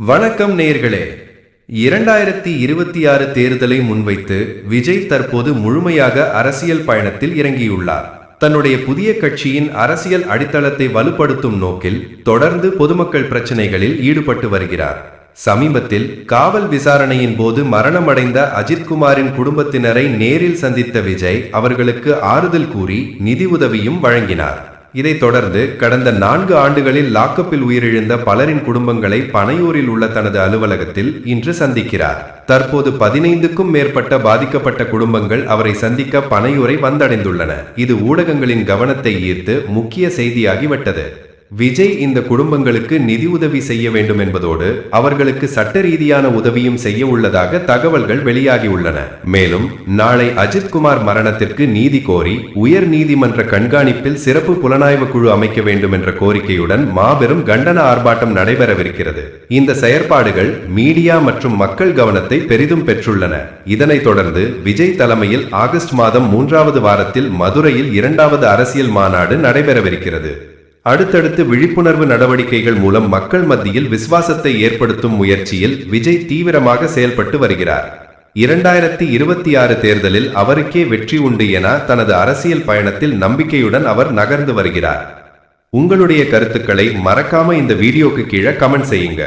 வணக்கம் நேர்களே இரண்டாயிரத்தி இருபத்தி ஆறு தேர்தலை முன்வைத்து விஜய் தற்போது முழுமையாக அரசியல் பயணத்தில் இறங்கியுள்ளார். தன்னுடைய புதிய கட்சியின் அரசியல் அடித்தளத்தை வலுப்படுத்தும் நோக்கில் தொடர்ந்து பொதுமக்கள் பிரச்சனைகளில் ஈடுபட்டு வருகிறார். சமீபத்தில் காவல் விசாரணையின் போது மரணமடைந்த அஜித்குமாரின் குடும்பத்தினரை நேரில் சந்தித்த விஜய் அவர்களுக்கு ஆறுதல் கூறி நிதி உதவியும் வழங்கினார். இதைத் தொடர்ந்து கடந்த நான்கு ஆண்டுகளில் லாக்கப்பில் உயிரிழந்த பலரின் குடும்பங்களை பனையூரில் உள்ள தனது அலுவலகத்தில் இன்று சந்திக்கிறார். தற்போது பதினைந்துக்கும் மேற்பட்ட பாதிக்கப்பட்ட குடும்பங்கள் அவரை சந்திக்க பனையூரை வந்தடைந்துள்ளன. இது ஊடகங்களின் கவனத்தை ஈர்த்து முக்கிய செய்தியாகிவிட்டது விஜய் இந்த குடும்பங்களுக்கு நிதி உதவி செய்ய வேண்டும் என்பதோடு அவர்களுக்கு சட்ட ரீதியான உதவியும் செய்ய உள்ளதாக தகவல்கள் வெளியாகியுள்ளன. மேலும் நாளை அஜித்குமார் மரணத்திற்கு நீதி கோரி உயர் நீதிமன்ற கண்காணிப்பில் சிறப்பு புலனாய்வு குழு அமைக்க வேண்டும் என்ற கோரிக்கையுடன் மாபெரும் கண்டன ஆர்ப்பாட்டம் நடைபெறவிருக்கிறது. இந்த செயற்பாடுகள் மீடியா மற்றும் மக்கள் கவனத்தை பெரிதும் பெற்றுள்ளன. இதனைத் தொடர்ந்து விஜய் தலைமையில் ஆகஸ்ட் மாதம் மூன்றாவது வாரத்தில் மதுரையில் இரண்டாவது அரசியல் மாநாடு நடைபெறவிருக்கிறது. அடுத்தடுத்து விழிப்புணர்வு நடவடிக்கைகள் மூலம் மக்கள் மத்தியில் விசுவாசத்தை ஏற்படுத்தும் முயற்சியில் விஜய் தீவிரமாக செயல்பட்டு வருகிறார். இரண்டாயிரத்தி இருபத்தி ஆறு தேர்தலில் அவருக்கே வெற்றி உண்டு என தனது அரசியல் பயணத்தில் நம்பிக்கையுடன் அவர் நகர்ந்து வருகிறார். உங்களுடைய கருத்துக்களை மறக்காம இந்த வீடியோக்கு கீழே கமெண்ட் செய்யுங்க.